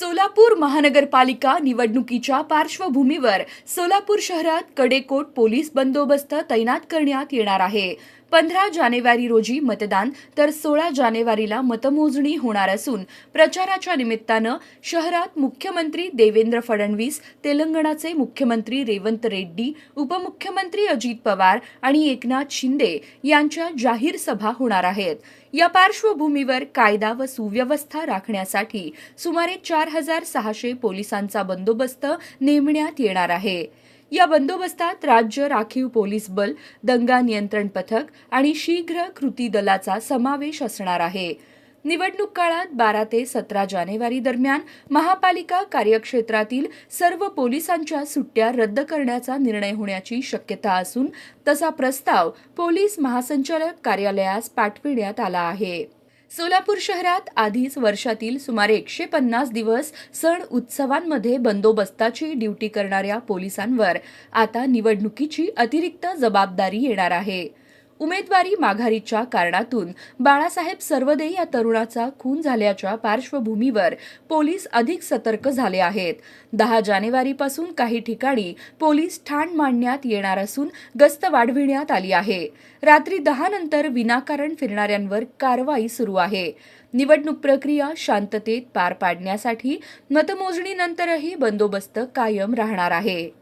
so Solapur महानगरपालिका निवडणुकीच्या पार्श्वभूमीवर सोलापूर शहरात कडेकोट पोलीस बंदोबस्त तैनात करण्यात येणार आहे. पंधरा जानेवारी रोजी मतदान तर सोळा जानेवारीला मतमोजणी होणार असून प्रचाराच्या निमित्तानं शहरात मुख्यमंत्री देवेंद्र फडणवीस तेलंगणाचे मुख्यमंत्री रेवंत रेड्डी उपमुख्यमंत्री अजित पवार आणि एकनाथ शिंदे यांच्या जाहीर सभा होणार आहेत. या पार्श्वभूमीवर कायदा व सुव्यवस्था राखण्यासाठी सुमारे चार हजार सहाशे पोलिसांचा बंदोबस्त नेमण्यात येणार आहे. या बंदोबस्तात राज्य राखीव पोलीस बल दंगा नियंत्रण पथक आणि शीघ्र कृती दलाचा समावेश असणार आहे. निवडणूक काळात बारा ते सतरा जानेवारी दरम्यान महापालिका कार्यक्षेत्रातील सर्व पोलिसांच्या सुट्ट्या रद्द करण्याचा निर्णय होण्याची शक्यता असून तसा प्रस्ताव पोलीस महासंचालक कार्यालयास पाठविण्यात आला आहे. सोलापूर शहरात आधीच वर्षातील सुमारे एकशे पन्नास दिवस सण उत्सवांमध्ये बंदोबस्ताची ड्युटी करणाऱ्या पोलिसांवर आता निवडणुकीची अतिरिक्त जबाबदारी येणार आहे. उमेदवारी माघारीच्या कारणातून बाळासाहेब सर्वदे या तरुणाचा खून झाल्याच्या पार्श्वभूमीवर पोलीस अधिक सतर्क झाले आहेत. दहा जानेवारीपासून काही ठिकाणी पोलीस ठाण मांडण्यात येणार असून गस्त वाढविण्यात आली आहे. रात्री दहा नंतर विनाकारण फिरणाऱ्यांवर कारवाई सुरू आहे. निवडणूक प्रक्रिया शांततेत पार पाडण्यासाठी मतमोजणीनंतरही बंदोबस्त कायम राहणार आहे.